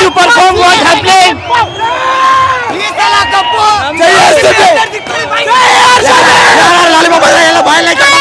you perform what happening? ಜೈ RCB! ಯಾರು lollipop ಅಲ್ಲ, ಎಲ್ಲ ಬಾಯಲ್ಲಿ ಹಾಕ್ಕೊಂಡು ಫುಲ್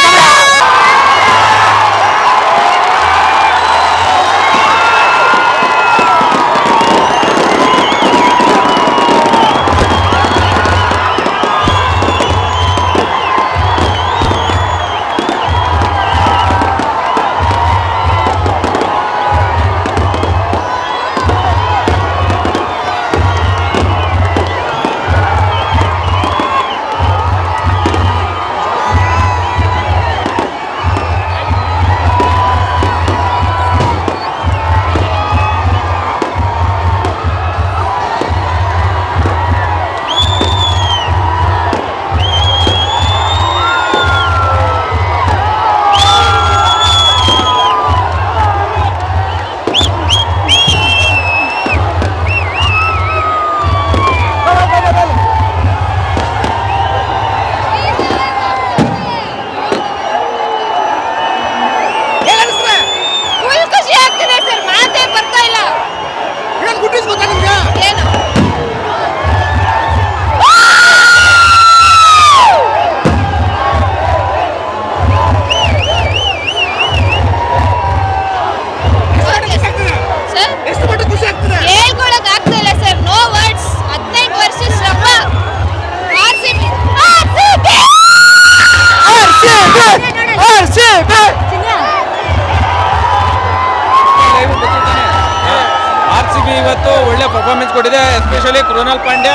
ಆರ್ ಸಿ ಬಿ ಇವತ್ತು ಒಳ್ಳೆ ಪರ್ಫಾರ್ಮೆನ್ಸ್ ಕೊಟ್ಟಿದೆ ಎಸ್ಪೆಷಲಿ ಕೃಣಾಲ್ ಪಾಂಡ್ಯ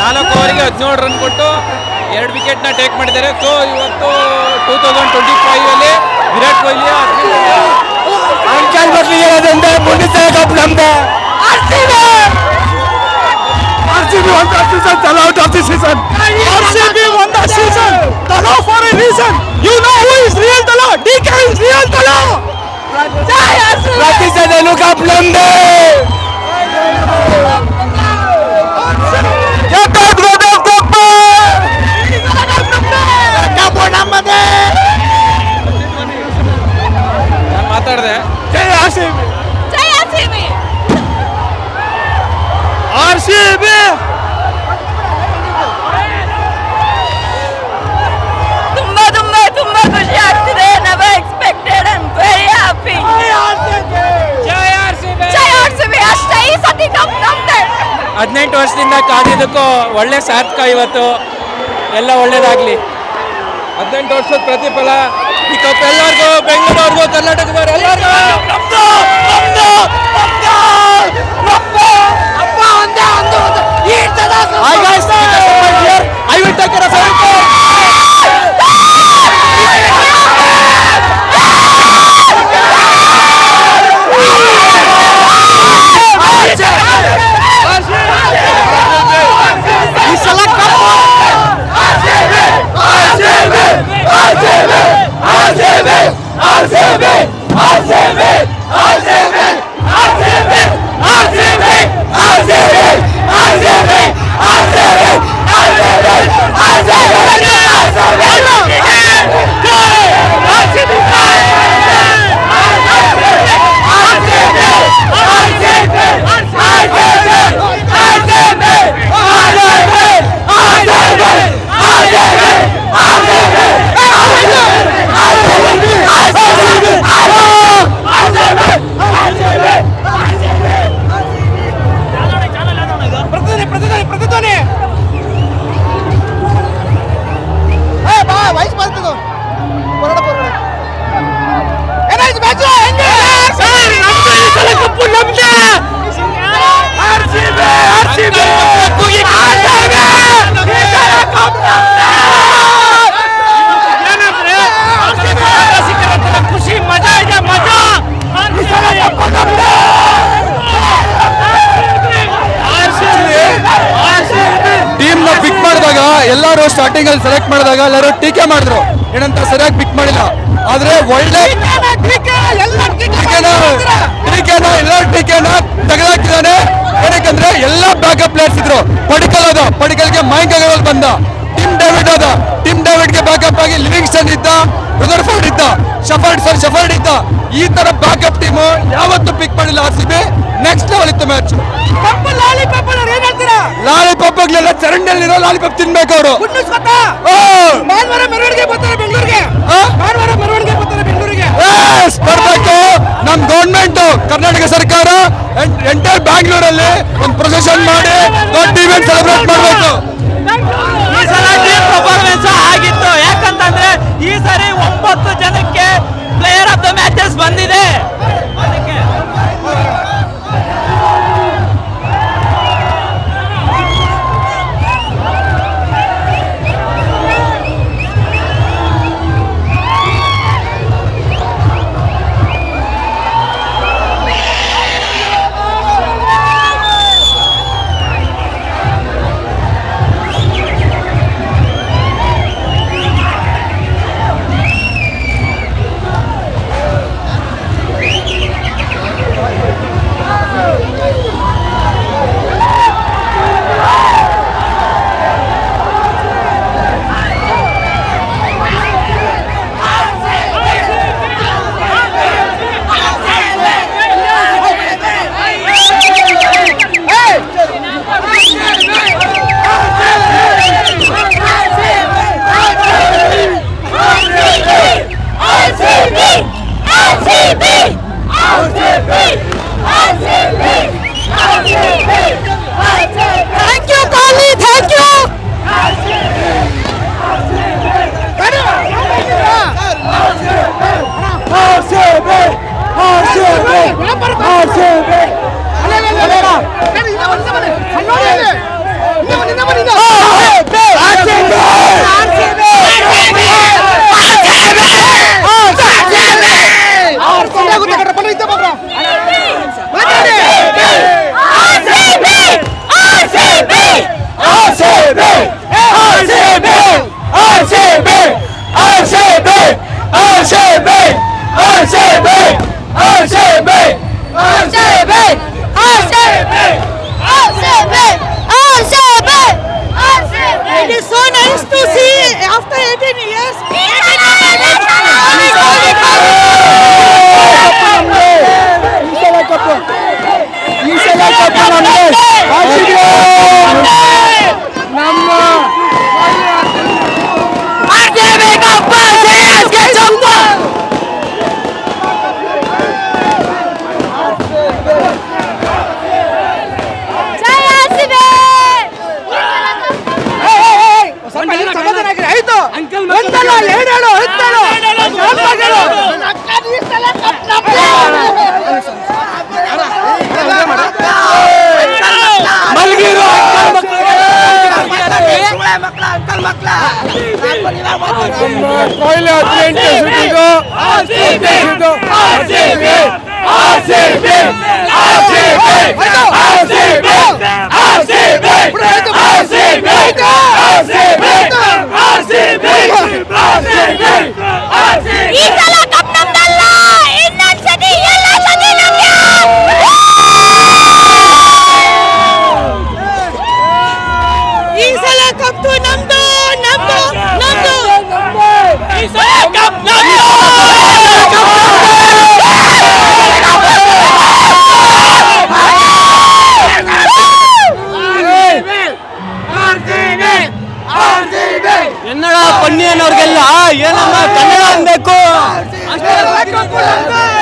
ನಾಲ್ಕು ಓವರಿಗೆ ಹದಿನೇಳು ರನ್ ಕೊಟ್ಟು ಎರಡು ವಿಕೆಟ್ನ ಟೇಕ್ ಮಾಡಿದ್ದಾರೆ. ಸೊ ಇವತ್ತು ಟೂ ತೌಸಂಡ್ ಟ್ವೆಂಟಿ ಫೈವ್ ಅಲ್ಲಿ ವಿರಾಟ್ ಕೊಹ್ಲಿ ಅಂಕಲ್ ಬರ್ಲಿ ಹೇಳೋದಂದ್ರೆ ಮುಂದಿನ ಪ್ರತಿ ಸದನು ಕಪ್ ನಮ್ದೆ ಹದಿನೆಂಟು ವರ್ಷದಿಂದ ಕಾದಿದ್ದಕ್ಕೂ ಒಳ್ಳೆ ಸಾರ್ಥಕ ಇವತ್ತು ಎಲ್ಲ ಒಳ್ಳೇದಾಗಲಿ ಹದಿನೆಂಟು ವರ್ಷದ ಪ್ರತಿಫಲ ಈ ಕಪ್ ಎಲ್ಲರಿಗೂ ಬೆಂಗಳೂರಿಗೂ ಕರ್ನಾಟಕದವ್ರು ಎಲ್ಲರಿಗೂ ಒಂದೇ ಒಂದು ಈ ತರ Hi guys, here. I will take care of everything. ಈ ಸಲ ಕಪ್ಪು ಪ್ರತಿಧ್ವನಿ ಪ್ರತಿಧ್ವನಿ ಪ್ರತಿಧ್ವನಿ ಏ ಬಾ ವಯಸ್ಸು ಬರ್ತದ ಹೊರಡ ಹೊರಡ ಏನಾಯ್ತು ಮ್ಯಾಚ್ ಹೆಂಗೆ ಸರ್ ನಮ್ದು ಈ ಸಲ ಕಪ್ಪು ನಮ್ದೆ ಆರ್ಸಿಬಿ ಆರ್ಸಿಬಿ ಕೂಗಿ ಆರ್ಸಿಬಿ ಈ ಸಲ ಕಪ್ ಏನಂದ್ರೆ ಆರ್ಸಿಬಿ ಸಿಕ್ಕಿರೋ ಖುಷಿ ಮಜಾ ಇದೆ ಮಜಾ ಈ ಸಲ ಕಪ್ಪು ನಮ್ದೆ ಟೀಮ್ನ ಪಿಕ್ ಮಾಡಿದಾಗ ಎಲ್ಲರೂ ಸೆಲೆಕ್ಟ್ ಮಾಡಿದಾಗ ಎಲ್ಲರೂ ಟೀಕೆ ಮಾಡಿದ್ರು. ಏನಂತ ಸರಿಯಾಗಿ ಪಿಕ್ ಮಾಡಿಲ್ಲ. ಆದ್ರೆ ಒಳ್ಳೆ ಟೀಕೆನ ಟೀಕೆನ ಎಲ್ಲ ಟೀಕೆನ ತೆಗೆದಾಕಿದ್ದಾನೆ. ಏನಕ್ಕಂದ್ರೆ ಎಲ್ಲ ಬ್ಯಾಕಪ್ ಪ್ಲೇಯರ್ಸ್ ಇದ್ರು. ಪಡಿಕಲ್ ಅದ ಪಡಿಕಲ್ಗೆ ಮೈಂಕ್ ಅಗರ್ವಾಲ್ ಬಂದ ಟಿಮ್ ಡೇವಿಡ್ ಅದ ಟಿಮ್ ಡೇವಿಡ್ಗೆ ಬ್ಯಾಕಪ್ ಆಗಿ ಲಿವಿಂಗ್ಸ್ಟನ್ ಇದ್ದ. ರುದರ್ಫೋರ್ಡ್ ಇದ್ದ. ಶಫರ್ಡ್ ಸರ್ ಶಫರ್ಡ್ ಇದ್ದ. ಈ ತರ ಬ್ಯಾಕಪ್ ಟೀಮ್ ಯಾವತ್ತೂ ಪಿಕ್ ಮಾಡಿಲ್ಲ R C B next level ಇತ್ತು ಮ್ಯಾಚ್ ಲಾಲಿ ಲಾಲಿಪಾಪ್ ಅವ್ರು ಲಾಲಿ ಚರಂಡಿಯಲ್ಲಿರೋ ಲಾಲಿಪಾಪ್ ತಿನ್ಬೇಕು ಅವರು. ಬರ್ಬೇಕು. ನಮ್ ಗೌರ್ಮೆಂಟ್ ಕರ್ನಾಟಕ ಸರ್ಕಾರ ಎಂಟೈರ್ ಬ್ಯಾಂಗ್ಳೂರಲ್ಲಿ ಒಂದು ಪ್ರೊಸೆಷನ್ ಮಾಡಿ ದೊಡ್ಡ ಇವೆಂಟ್ ಸೆಲೆಬ್ರೇಟ್ ಮಾಡಬೇಕು. ಜನಕ್ಕೆ ಪ್ಲೇಯರ್ ಆಫ್ ದ ಮ್ಯಾಚಸ್ ಬಂದಿದೆ. ಎಸೆದಿದ್ದು RCB, RCB, RCB, RCB, RCB, RCB, RCB, RCB, RCB. ಈ ಸಲ ಕಪ್ ನಮ್ದಲ್ಲ ಇನ್ನೊಂದ್ಸತಿ ಎಲ್ಲ ಸತಿ ನಮ್ಗೆ ಈ ಸಲ ಕಪ್ಪು ನಮ್ದು ನಮ್ದು ನಮ್ದು ಈ ಸಲ ಕಪ್ ಕನ್ನಡ ಪನ್ನಿಯನ್ನವ್ರಿಗೆಲ್ಲ ಏನಮ್ಮ? ಕನ್ನಡ ಅನ್ಬೇಕು.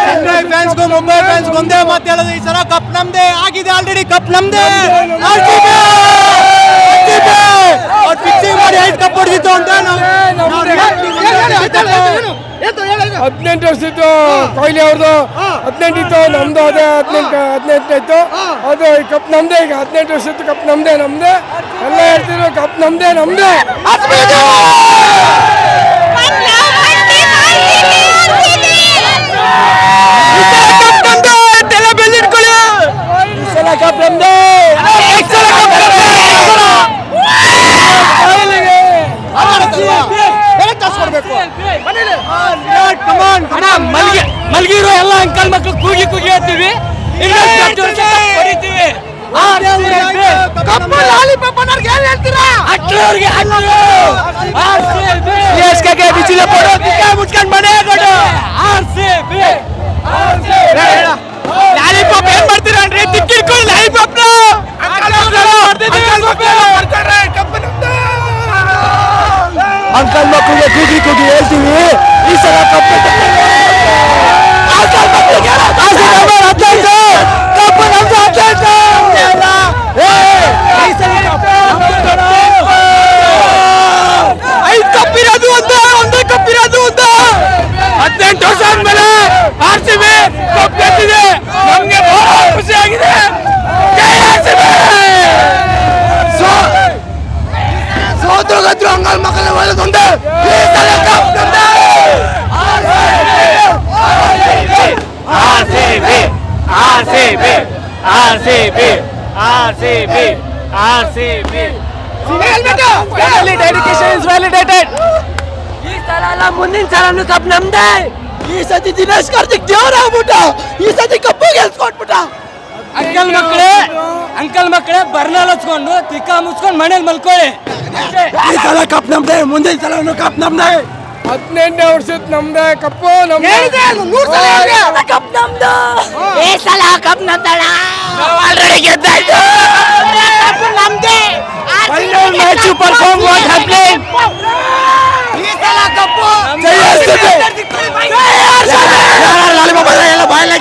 ಚೆನ್ನೈ ಫ್ಯಾನ್ಸ್ಗೂ ಮುಂಬೈ ಫ್ಯಾನ್ಸ್ಗೂ ಒಂದೇ ಮಾತು ಹೇಳೋದು ಈ ಸಲ ಕಪ್ ನಮ್ದೇ. ಆಗಿದೆ ಆಲ್ರೆಡಿ ಕಪ್ ನಮ್ದೇ. ಫಿಕ್ಸಿಂಗ್ ಮಾಡಿ ಐದು ಕಪ್ ಹೊಡೆದಿತ್ತು ಅಂತ ಹದಿನೆಂಟು ವರ್ಷದ್ದು ಕೊಹ್ಲಿ ಅವ್ರದ್ದು. ಹದಿನೆಂಟು ಇತ್ತು ನಮ್ದು ಅದೇ ಹದಿನೆಂಟು ಹದಿನೆಂಟು ಇತ್ತು. ಅದು ಈ ಕಪ್ ನಮ್ದೇ ಈಗ ಹದಿನೆಂಟು ವರ್ಷದ್ದು ಕಪ್ ನಮ್ದೇ ನಮ್ದೇ. ಎಲ್ಲ ಹೇಳ್ತಿದ್ರು ಕಪ್ ನಮ್ದೇ ನಮ್ದೇ ಈ ಸಲ ಕಪ್ ನಮ್ದೇ ಮಲ್ಗಿರೋ ಎಲ್ಲ ಅಂಕಲ್ ಮಕ್ಕಳು ಕೂಗಿ ಕೂಗಿ ಹೇಳ್ತೀವಿ. ಕಪ್ಪು ಹೇಳ್ತೀರಾ ಮನೆ ಕೊಡು ಆರ್ಸಿಬಿ ಲಾಲಿಪಾಪ್ ಏನ್ ಮಾಡ್ತೀರಾ ಅಂದ್ರೆ ತಿಕ್ಕಿಡ್ಕೊಳ್ಳಿ ಲಾಲಿಪಾಪ್ ಅಂಕಲ್ ಮಕ್ಕಳಿಗೆ ಕೂಗಿ ಕೂಗಿ ಈ ಸಲ ಕಪ್ಪು ಅಂಕಲ್ ಮಕ್ಕಳಿಗೆ ಹದಿನೈದು RCB. RCB dedication is validated ಈ ಸಲ ಅಲ್ಲ ಮುಂದಿನ ಸಲನು ಕಪ್ ನಮ್ದೇ. ಈ ಸತಿ ದಿನೇಶ್ ಕಾರ್ತಿಕ್ ದೇವರ ಆಗ್ಬಿಟ್ಟ. ಈ ಸತಿ ಕಪ್ಪು ಗೆಲ್ಸ್ಕೊಟ್ಬಿಟ್ಟ. ಅಂಕಲ್ ಮಕ್ಕಳೇ ಅಂಕಲ್ ಮಕ್ಕಳೇ ಬರ್ನಾಲ್ ಹಚ್ಕೊಂಡು ತಿಕ್ಕ ಮುಚ್ಕೊಂಡು ಮನೇಲಿ ಮಲ್ಕೊಳ್ಳಿ. ಈ ಸಲ ಕಪ್ ನಮ್ದೇ ಮುಂದಿನ ಸಲ ಕಪ್ ನಮ್ದೇ. ಹದಿನೆಂಟನೇ ವರ್ಷದ ನಮ್ದೇ ಕಪ್ಪು ಕಪ್ ನಮ್ದು. ಈ ಸಲ ಕಪ್ ನಮ್ದಣ ಆಲ್ರೆಡಿ ಗೆದ್ದಾಯ್ತು. ಕಪ್ ನಮ್ದೇ. what happened? ಈ ಸಲ ಕಪ್ಪು. ಜೈ ಎಲ್ಲ ಬಾಯಲ್ಲ